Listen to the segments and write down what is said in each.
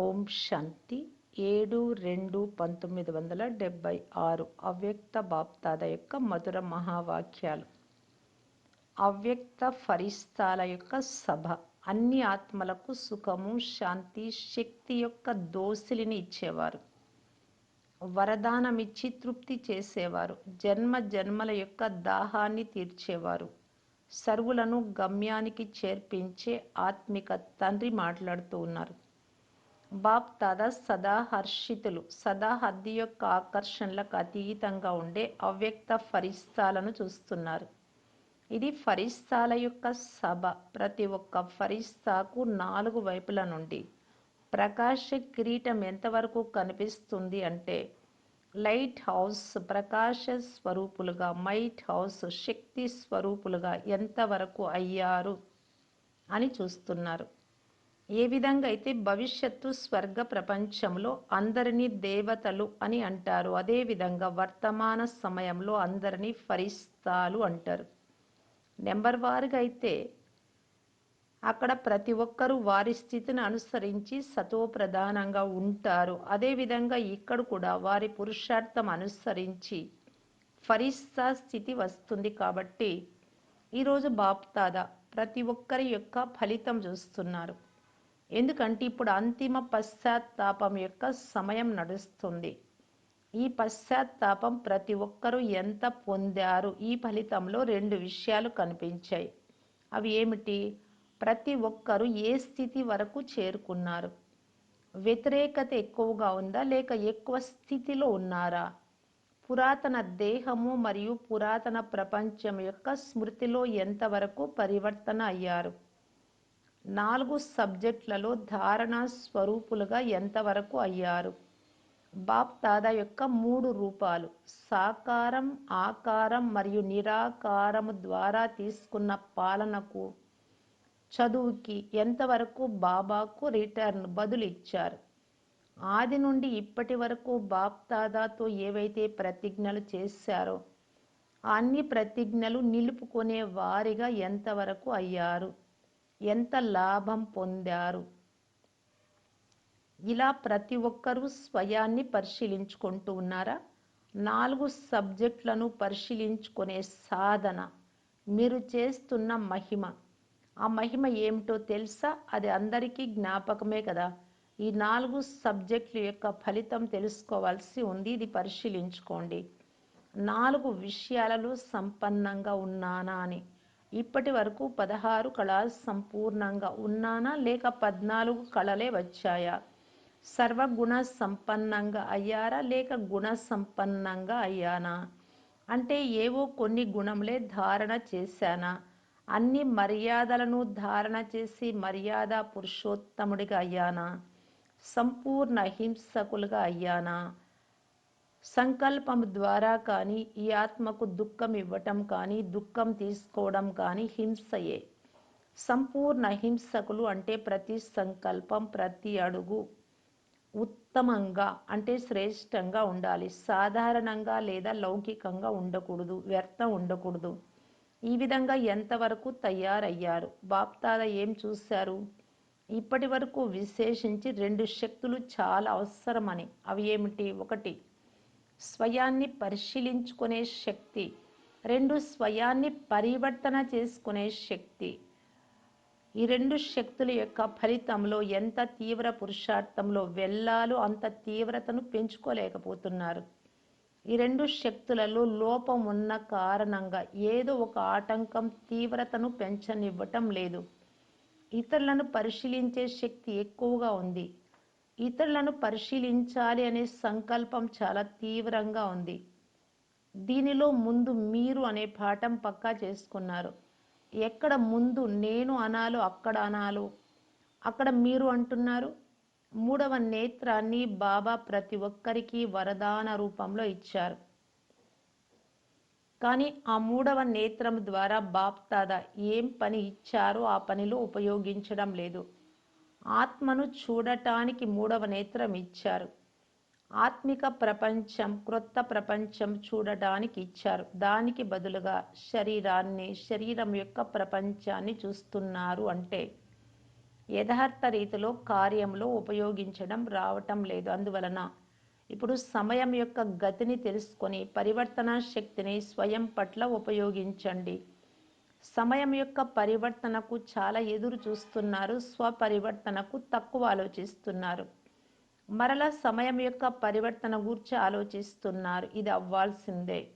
ఓం శాంతి. ఏడు రెండు పంతొమ్మిది వందల డెబ్భై ఆరు అవ్యక్త బాప్తాద యొక్క మధుర మహావాక్యాలు. అవ్యక్త ఫరిస్తాల యొక్క సభ. అన్ని ఆత్మలకు సుఖము శాంతి శక్తి యొక్క దోసిలిని ఇచ్చేవారు. వరదానమిచ్చి తృప్తి చేసేవారు. జన్మ జన్మల యొక్క దాహాన్ని తీర్చేవారు. సర్వులను గమ్యానికి చేర్పించే ఆత్మిక తండ్రి మాట్లాడుతూ ఉన్నారు. బాబ్ దాదా సదా హర్షితులు. సదా హద్దు యొక్క ఆకర్షణలకు అతీతంగా ఉండే అవ్యక్త ఫరిస్తాలను చూస్తున్నారు. ఇది ఫరిస్తాల యొక్క సభ. ప్రతి ఒక్క ఫరిస్తాకు నాలుగు వైపుల నుండి ప్రకాశ కిరీటం ఎంతవరకు కనిపిస్తుంది అంటే లైట్ హౌస్ ప్రకాశ స్వరూపులుగా మైట్ హౌస్ శక్తి స్వరూపులుగా ఎంతవరకు అయ్యారు అని చూస్తున్నారు. ఏ విధంగా అయితే భవిష్యత్తు స్వర్గ ప్రపంచంలో అందరినీ దేవతలు అని అంటారు అదేవిధంగా వర్తమాన సమయంలో అందరినీ ఫరిస్తాలు అంటారు. నెంబర్ వారుగా అయితే అక్కడ ప్రతి ఒక్కరూ వారి స్థితిని అనుసరించి సత్వప్రధానంగా ఉంటారు. అదేవిధంగా ఇక్కడ కూడా వారి పురుషార్థం అనుసరించి ఫరిస్తా స్థితి వస్తుంది కాబట్టి ఈరోజు బాప్తాద ప్రతి ఒక్కరి యొక్క ఫలితం చూస్తున్నారు. ఎందుకంటే ఇప్పుడు అంతిమ పశ్చాత్తాపం యొక్క సమయం నడుస్తుంది. ఈ పశ్చాత్తాపం ప్రతి ఒక్కరూ ఎంత పొందారు? ఈ ఫలితంలో రెండు విషయాలు కనిపించాయి. అవి ఏమిటి? ప్రతి ఒక్కరూ ఏ స్థితి వరకు చేరుకున్నారు? వ్యతిరేకత ఎక్కువగా ఉందా? లేక ఎక్కువ స్థితిలో ఉన్నారా? పురాతన దేహము మరియు పురాతన ప్రపంచం యొక్క స్మృతిలో ఎంతవరకు పరివర్తన అయ్యారు? నాలుగు సబ్జెక్టులలో ధారణ స్వరూపులుగా ఎంతవరకు అయ్యారు? బాప్ దాదా యొక్క మూడు రూపాలు. సాకారం ఆకారం మరియు నిరాకారము ద్వారా తీసుకున్న పాలనకు చదువుకి ఎంతవరకు బాబాకు రిటర్న్ బదులు ఇచ్చారు? ఆది నుండి ఇప్పటి వరకు బాప్ దాదాతో ఏవైతే ప్రతిజ్ఞలు చేశారో అన్ని ప్రతిజ్ఞలు నిలుపుకునే వారిగా ఎంతవరకు అయ్యారు? ఎంత లాభం పొందారు? ఇలా ప్రతి ఒక్కరూ స్వయాన్ని పరిశీలించుకుంటూ ఉన్నారా? నాలుగు సబ్జెక్టులను పరిశీలించుకునే సాధన మీరు చేస్తున్న మహిమ. ఆ మహిమ ఏమిటో తెలుసా? అది అందరికీ జ్ఞాపకమే కదా. ఈ నాలుగు సబ్జెక్టుల యొక్క ఫలితం తెలుసుకోవాల్సి ఉంది. ఇది పరిశీలించుకోండి. నాలుగు విషయాలలో సంపన్నంగా ఉన్నానా అని. ఇప్పటి వరకు పదహారు కళలు సంపూర్ణంగా ఉన్నానా లేక పద్నాలుగు కళలే వచ్చాయా? సర్వగుణ సంపన్నంగా అయ్యారా లేక గుణ సంపన్నంగా అయ్యానా? అంటే ఏవో కొన్ని గుణములే ధారణ చేశానా? అన్ని మర్యాదలను ధారణ చేసి మర్యాద పురుషోత్తముడిగా అయ్యానా? సంపూర్ణ హింసకులుగా అయ్యానా? సంకల్పం ద్వారా కానీ ఈ ఆత్మకు దుఃఖం ఇవ్వటం కానీ దుఃఖం తీసుకోవడం కానీ హింసయే. సంపూర్ణ హింసకులు అంటే ప్రతి సంకల్పం ప్రతి అడుగు ఉత్తమంగా అంటే శ్రేష్టంగా ఉండాలి. సాధారణంగా లేదా లౌకికంగా ఉండకూడదు వ్యర్థం ఉండకూడదు. ఈ విధంగా ఎంతవరకు తయారయ్యారు? బాప్తాద ఏం చూశారు? ఇప్పటి వరకు విశేషించి రెండు శక్తులు చాలా అవసరమని. అవి ఏమిటి? ఒకటి స్వయాన్ని పరిశీలించుకునే శక్తి రెండు స్వయాన్ని పరివర్తన చేసుకునే శక్తి. ఈ రెండు శక్తుల యొక్క ఫలితంలో ఎంత తీవ్ర పురుషార్థంలో వెళ్ళాలో అంత తీవ్రతను పెంచుకోలేకపోతున్నారు. ఈ రెండు శక్తులలో లోపం ఉన్న కారణంగా ఏదో ఒక ఆటంకం తీవ్రతను పెంచనివ్వటం లేదు. ఇతరులను పరిశీలించే శక్తి ఎక్కువగా ఉంది. ఇతరులను పరిశీలించాలి అనే సంకల్పం చాలా తీవ్రంగా ఉంది. దీనిలో ముందు మీరు అనే పాఠం పక్కా చేసుకున్నారు. ఎక్కడ ముందు నేను అనాలో అక్కడ అనాలో. అక్కడ మీరు అంటున్నారు. మూడవ నేత్రాన్ని బాబా ప్రతి ఒక్కరికి వరదాన రూపంలో ఇచ్చారు. కానీ ఆ మూడవ నేత్రం ద్వారా బాప్తాదా ఏం పని ఇచ్చారో ఆ పనిలో ఉపయోగించడం లేదు. ఆత్మను చూడటానికి మూడవ నేత్రం ఇచ్చారు. ఆత్మిక ప్రపంచం క్రొత్త ప్రపంచం చూడటానికి ఇచ్చారు. దానికి బదులుగా శరీరాన్ని శరీరం యొక్క ప్రపంచాన్ని చూస్తున్నారు అంటే యథార్థ రీతిలో కార్యంలో ఉపయోగించడం రావటం లేదు. అందువలన ఇప్పుడు సమయం యొక్క గతిని తెలుసుకొని పరివర్తన శక్తిని స్వయం పట్ల ఉపయోగించండి. సమయం యొక్క పరివర్తనకు చాలా ఎదురు చూస్తున్నారు స్వపరివర్తనకు తక్కువ ఆలోచిస్తున్నారు. మరల సమయం యొక్క పరివర్తన గురించి ఆలోచిస్తున్నారు ఇది అవ్వాల్సిందే.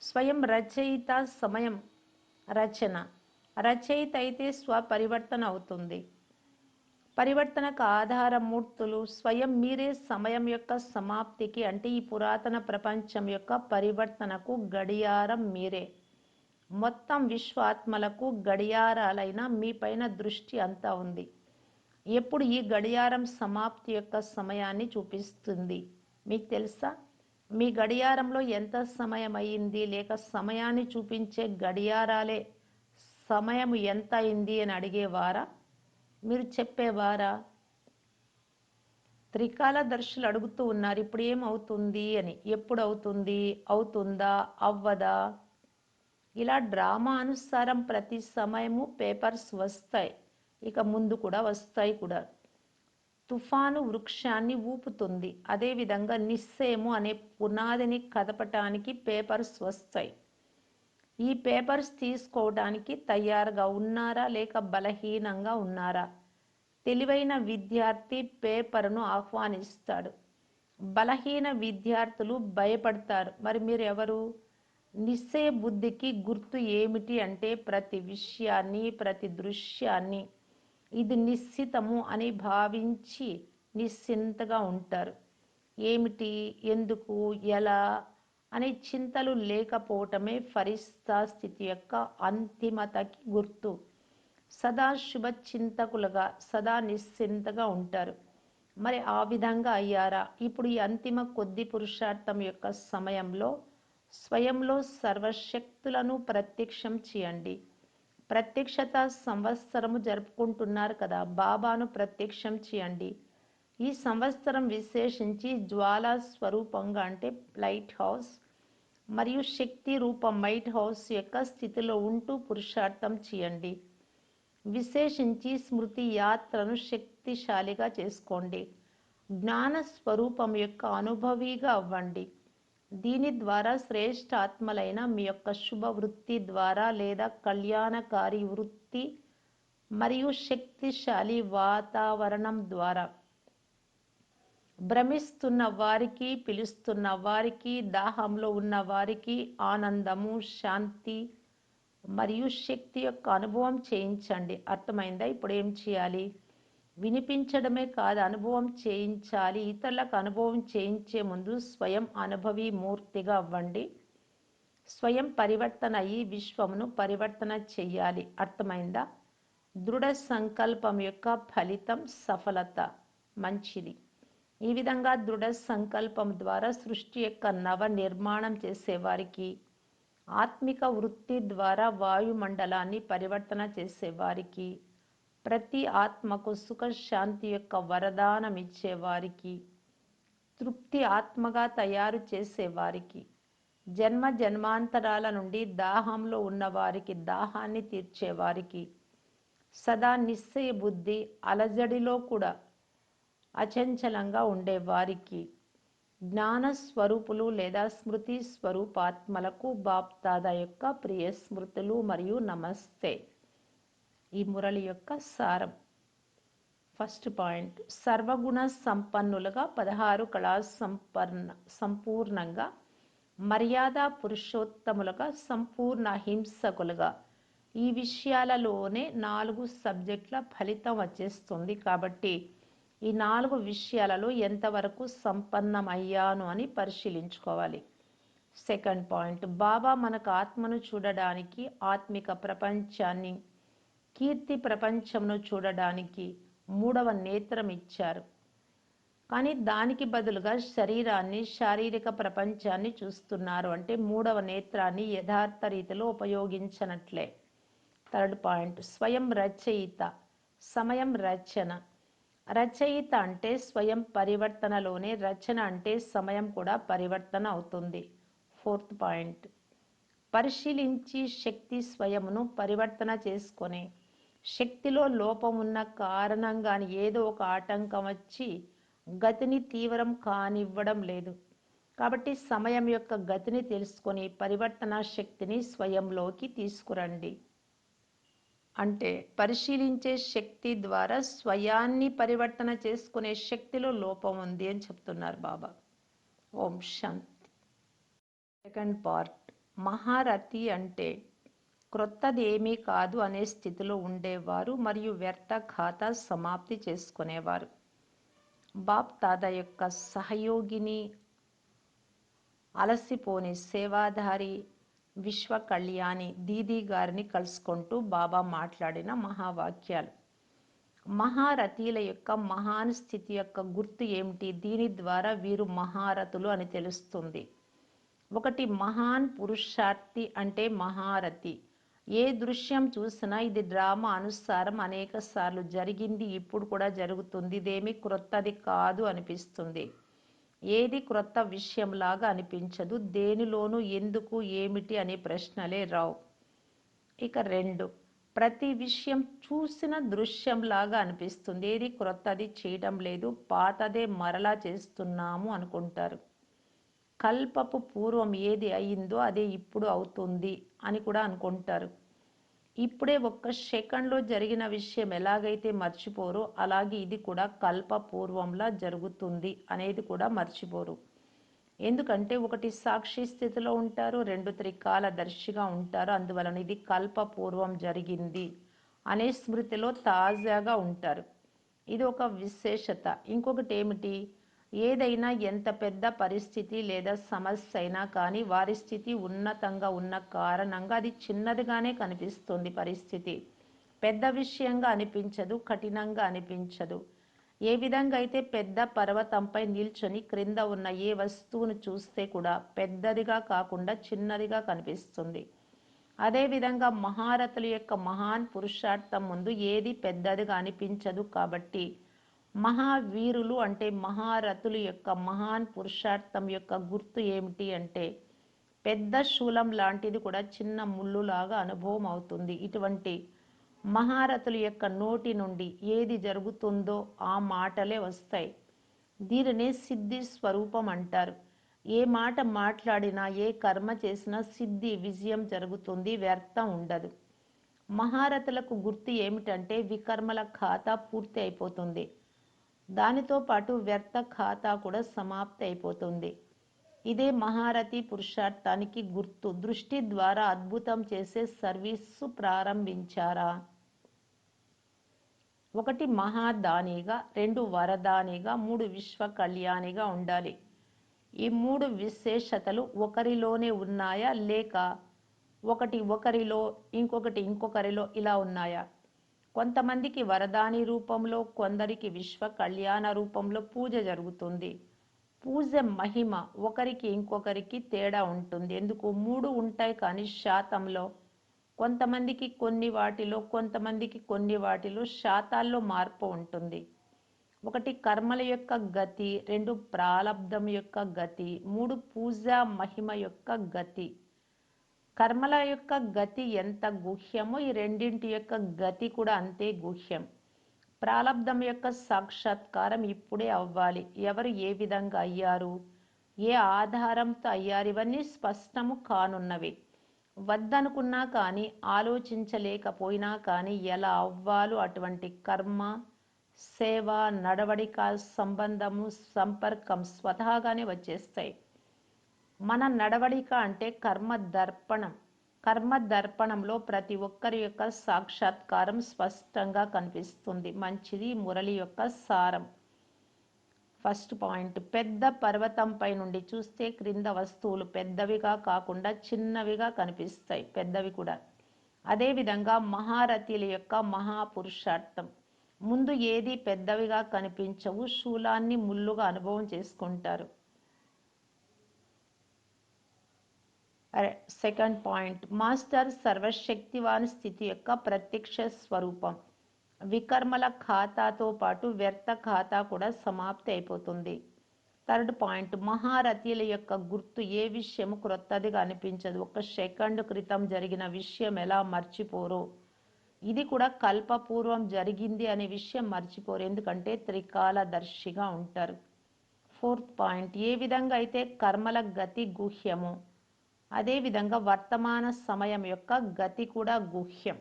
స్వయం రచయిత సమయం రచన. రచయిత అయితే స్వపరివర్తన అవుతుంది. పరివర్తనకు ఆధారమూర్తులు స్వయం మీరే సమయం యొక్క సమాప్తికి అంటే ఈ పురాతన ప్రపంచం యొక్క పరివర్తనకు గడియారం మీరే. మొత్తం విశ్వాత్మలకు గడియారాలైన మీపైన దృష్టి అంతా ఉంది. ఎప్పుడు ఈ గడియారం సమాప్తి యొక్క సమయాన్ని చూపిస్తుంది. మీకు తెలుసా? మీ గడియారంలో ఎంత సమయం అయింది లేక సమయాన్ని చూపించే గడియారాలే సమయం ఎంత అయింది అని అడిగేవారా? మీరు చెప్పేవారా? త్రికాల దర్శులు అడుగుతూ ఉన్నారు ఇప్పుడు ఏమవుతుంది? అని. ఎప్పుడు అవుతుంది? అవుతుందా? అవ్వదా? ఇలా డ్రామా అనుసారం ప్రతి సమయము పేపర్స్ వస్తాయి. ఇక ముందు కూడా వస్తాయి కూడా. తుఫాను వృక్షాన్ని ఊపుతుంది. అదేవిధంగా నిస్సేము అనే పునాదిని కదపటానికి పేపర్స్ వస్తాయి. ఈ పేపర్స్ తీసుకోవడానికి తయారుగా ఉన్నారా లేక బలహీనంగా ఉన్నారా? తెలివైన విద్యార్థి పేపర్ను ఆహ్వానిస్తాడు. బలహీన విద్యార్థులు భయపడతారు. మరి మీరు ఎవరు నిశ్చయ బుద్ధికి గుర్తు ఏమిటి అంటే ప్రతి విషయాన్ని ప్రతి దృశ్యాన్ని ఇది నిశ్చితము అని భావించి నిశ్చింతగా ఉంటారు. ఏమిటి? ఎందుకు? ఎలా? అనే చింతలు లేకపోవటమే ఫరిస్తా స్థితి యొక్క అంతిమతకి గుర్తు. సదా శుభ చింతకులుగా సదా నిశ్చింతగా ఉంటారు. మరి ఆ విధంగా అయ్యారా? ఇప్పుడు ఈ అంతిమ కొద్ది పురుషార్థం యొక్క సమయంలో స్వయంలో సర్వశక్తులను ప్రత్యక్షం చేయండి. ప్రత్యక్షత సంవత్సరము జరుపుకుంటున్నారు కదా బాబాను ప్రత్యక్షం చేయండి. ఈ సంవత్సరం విశేషించి జ్వాలా స్వరూపంగా అంటే లైట్ హౌస్ మరియు శక్తి రూపం మైట్ హౌస్ యొక్క స్థితిలో ఉంటూ పురుషార్థం చేయండి. విశేషించి స్మృతి యాత్రను శక్తిశాలిగా చేసుకోండి. జ్ఞాన స్వరూపం యొక్క అనుభవిగా అవ్వండి. దీని ద్వారా శ్రేష్ఠ ఆత్మలైన మీ యొక్క శుభ వృత్తి ద్వారా లేదా కళ్యాణకారి వృత్తి మరియు శక్తిశాలి వాతావరణం ద్వారా. భ్రమిస్తున్న వారికి పిలుస్తున్న వారికి దాహంలో ఉన్న వారికి ఆనందము శాంతి మరియు శక్తి యొక్క అనుభవం చేయించండి. అర్థమైందా? ఇప్పుడు ఏం చేయాలి? వినిపించడమే కాదు అనుభవం చేయించాలి. ఇతరులకు అనుభవం చేయించే ముందు స్వయం అనుభవి మూర్తిగా అవ్వండి. స్వయం పరివర్తన అయ్యి విశ్వమును పరివర్తన చెయ్యాలి. అర్థమైందా? దృఢ సంకల్పం యొక్క ఫలితం సఫలత. మంచిది. ఈ విధంగా దృఢ సంకల్పం ద్వారా సృష్టి యొక్క నవ నిర్మాణం చేసేవారికి ఆత్మిక వృత్తి ద్వారా వాయుమండలాన్ని పరివర్తన చేసేవారికి ప్రతి ఆత్మకు సుఖ శాంతి యొక్క వరదానం ఇచ్చేవారికి తృప్తి ఆత్మగా తయారు చేసేవారికి జన్మ జన్మాంతరాల నుండి దాహంలో ఉన్నవారికి దాహాన్ని తీర్చేవారికి సదా నిశ్చయ బుద్ధి అలజడిలో కూడా అచంచలంగా ఉండేవారికి జ్ఞాన స్వరూపులు లేదా స్మృతి స్వరూపాత్మలకు బాప్తాద యొక్క ప్రియ స్మృతులు మరియు నమస్తే. ఈ మురళి యొక్క సారం. ఫస్ట్ పాయింట్ సర్వగుణ సంపన్నులుగా పదహారు కళా సంపన్న సంపూర్ణంగా మర్యాద పురుషోత్తములుగా సంపూర్ణ హింసకులుగా. ఈ విషయాలలోనే నాలుగు సబ్జెక్టుల ఫలితం వచ్చేస్తుంది కాబట్టి ఈ నాలుగు విషయాలలో ఎంతవరకు సంపన్నమయ్యాను అని పరిశీలించుకోవాలి. సెకండ్ పాయింట్ బాబా మనకు ఆత్మను చూడడానికి ఆత్మిక ప్రపంచాన్ని కీర్తి ప్రపంచంను చూడడానికి మూడవ నేత్రం ఇచ్చారు. కానీ దానికి బదులుగా శరీరాన్ని శారీరక ప్రపంచాన్ని చూస్తున్నారు. అంటే మూడవ నేత్రాన్ని యథార్థ రీతిలో ఉపయోగించనట్లే. థర్డ్ పాయింట్ స్వయం రచయిత సమయం రచన. రచయిత అంటే స్వయం పరివర్తనలోనే రచన అంటే సమయం కూడా పరివర్తన అవుతుంది. ఫోర్త్ పాయింట్ పరిశీలించి శక్తి స్వయమును పరివర్తన చేసుకొని శక్తిలో లోపం ఉన్న కారణంగాని ఏదో ఒక ఆటంకం వచ్చి గతిని తీవ్రం కానివ్వడం లేదు. కాబట్టి సమయం యొక్క గతిని తెలుసుకొని పరివర్తన శక్తిని స్వయంలోకి తీసుకురండి. అంటే పరిశీలించే శక్తి ద్వారా స్వయాన్ని పరివర్తన చేసుకునే శక్తిలో లోపం ఉంది అని చెప్తున్నారు బాబా. ఓం శాంతి. Second part. మహారథి అంటే క్రొత్తదేమీ కాదు అనే స్థితిలో ఉండేవారు మరియు వ్యర్థ ఖాతా సమాప్తి చేసుకునేవారు. బాప్ తాత యొక్క సహయోగిని అలసిపోని సేవాధారి విశ్వ కళ్యాణి దీదీ గారిని కలుసుకుంటూ బాబా మాట్లాడిన మహావాక్యాలు. మహారథీల యొక్క మహాన్ స్థితి యొక్క గుర్తు ఏమిటి? దీని ద్వారా వీరు మహారథులు అని తెలుస్తుంది. ఒకటి మహాన్ పురుషార్థి అంటే మహారథి. ఏ దృశ్యం చూసినా ఇది డ్రామా అనుసారం అనేక సార్లు జరిగింది ఇప్పుడు కూడా జరుగుతుంది. ఇదేమి క్రొత్తది కాదు అనిపిస్తుంది. ఏది క్రొత్త విషయంలాగా అనిపించదు. దేనిలోనూ ఎందుకు ఏమిటి అనే ప్రశ్నలే రావు. ఇక రెండు ప్రతి విషయం చూసిన దృశ్యంలాగా అనిపిస్తుంది. ఏది క్రొత్తది చేయడం లేదు. పాతదే మరలా చేస్తున్నాము అనుకుంటారు. కల్పపు పూర్వం ఏది అయిందో అదే ఇప్పుడు అవుతుంది. అని కూడా అనుకుంటారు. ఇప్పుడే ఒక్క సెకండ్లో జరిగిన విషయం ఎలాగైతే మర్చిపోరో అలాగే ఇది కూడా కల్ప పూర్వంలా జరుగుతుంది అనేది కూడా మర్చిపోరు. ఎందుకంటే ఒకటి సాక్షి స్థితిలో ఉంటారు రెండు త్రికాల దర్శిగా ఉంటారు అందువలన ఇది కల్ప పూర్వం జరిగింది అనే స్మృతిలో తాజాగా ఉంటారు. ఇది ఒక విశేషత. ఇంకొకటి ఏమిటి? ఏదైనా ఎంత పెద్ద పరిస్థితి లేదా సమస్య అయినా కానీ వారి స్థితి ఉన్నతంగా ఉన్న కారణంగా అది చిన్నదిగానే కనిపిస్తుంది పరిస్థితి. పెద్ద విషయంగా అనిపించదు కఠినంగా అనిపించదు. ఏ విధంగా అయితే పెద్ద పర్వతంపై నిల్చొని క్రింద ఉన్న ఏ వస్తువును చూస్తే కూడా పెద్దదిగా కాకుండా చిన్నదిగా కనిపిస్తుంది. అదేవిధంగా మహారథుల యొక్క మహాన్ పురుషార్థం ముందు ఏది పెద్దదిగా అనిపించదు కాబట్టి మహావీరులు అంటే మహారథుల యొక్క మహాన్ పురుషార్థం యొక్క గుర్తు ఏమిటి అంటే పెద్ద శూలం లాంటిది కూడా చిన్న ముళ్ళులాగా అనుభవం అవుతుంది. ఇటువంటి మహారథుల యొక్క నోటి నుండి ఏది జరుగుతుందో ఆ మాటలే వస్తాయి. దీనినే సిద్ధి స్వరూపం అంటారు. ఏ మాట మాట్లాడినా ఏ కర్మ చేసినా సిద్ధి విజయం జరుగుతుంది వ్యర్థం ఉండదు. మహారథులకు గుర్తు ఏమిటంటే వికర్మల ఖాతా పూర్తి అయిపోతుంది. దానితో పాటు వ్యర్థ ఖాతా కూడా సమాప్తి అయిపోతుంది. ఇదే మహారథి పురుషార్థానికి గుర్తు. దృష్టి ద్వారా అద్భుతం చేసే సర్వీసు ప్రారంభించారా? ఒకటి మహాదానిగా రెండు వరదానిగా మూడు విశ్వ కళ్యాణిగా ఉండాలి. ఈ మూడు విశేషతలు ఒకరిలోనే ఉన్నాయా? లేక ఒకటి ఒకరిలో ఇంకొకటి ఇంకొకరిలో ఇలా ఉన్నాయా? కొంతమందికి వరదాని రూపంలో కొందరికి విశ్వ కళ్యాణ రూపంలో పూజ జరుగుతుంది. పూజ మహిమ ఒకరికి ఇంకొకరికి తేడా ఉంటుంది. ఎందుకు? మూడు ఉంటాయి కానీ శాతంలో. కొంతమందికి కొన్ని వాటిలో కొంతమందికి కొన్ని వాటిలో శాతాల్లో మార్పు ఉంటుంది. ఒకటి కర్మల యొక్క గతి రెండు ప్రారంధం యొక్క గతి మూడు పూజ మహిమ యొక్క గతి. కర్మల యొక్క గతి ఎంత గుహ్యమో ఈ రెండింటి యొక్క గతి కూడా అంతే గుహ్యం. ప్రారంధం యొక్క సాక్షాత్కారం ఇప్పుడే అవ్వాలి. ఎవరు ఏ విధంగా అయ్యారు? ఏ ఆధారంతో అయ్యారు? ఇవన్నీ స్పష్టము కానున్నవి. వద్దనుకున్నా కానీ ఆలోచించలేకపోయినా కానీ ఎలా అవ్వాలో అటువంటి కర్మ సేవ నడవడిక సంబంధము సంపర్కం స్వతహాగానే వచ్చేస్తాయి. మన నడవడిక అంటే కర్మ దర్పణం. కర్మ దర్పణంలో ప్రతి ఒక్కరి యొక్క సాక్షాత్కారం స్పష్టంగా కనిపిస్తుంది. మంచిది మురళి యొక్క సారం. First point. పెద్ద పర్వతంపై నుండి చూస్తే క్రింద వస్తువులు పెద్దవిగా కాకుండా చిన్నవిగా కనిపిస్తాయి. పెద్దవి కూడా. అదేవిధంగా మహారథిల యొక్క మహాపురుషార్థం. ముందు ఏది పెద్దవిగా కనిపించవు శూలాన్ని ముళ్ళుగా అనుభవం చేసుకుంటారు. సెకండ్ పాయింట్ మాస్టర్ సర్వశక్తివాన్ స్థితి యొక్క ప్రత్యక్ష స్వరూపం. వికర్మల ఖాతాతో పాటు వ్యర్థ ఖాతా కూడా సమాప్తి అయిపోతుంది. థర్డ్ పాయింట్ మహారథీల యొక్క గుర్తు ఏ విషయము క్రొత్తదిగా అనిపించదు ఒక సెకండ్ క్రితం జరిగిన విషయం ఎలా మర్చిపోరో? ఇది కూడా కల్పపూర్వం జరిగింది అనే విషయం మర్చిపోరు. ఎందుకంటే త్రికాలదర్శిగా ఉంటారు. ఫోర్త్ పాయింట్ ఏ విధంగా అయితే కర్మల గతి గుహ్యము? అదేవిధంగా వర్తమాన సమయం యొక్క గతి కూడా గుహ్యం.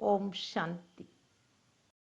ఓం శాంతి.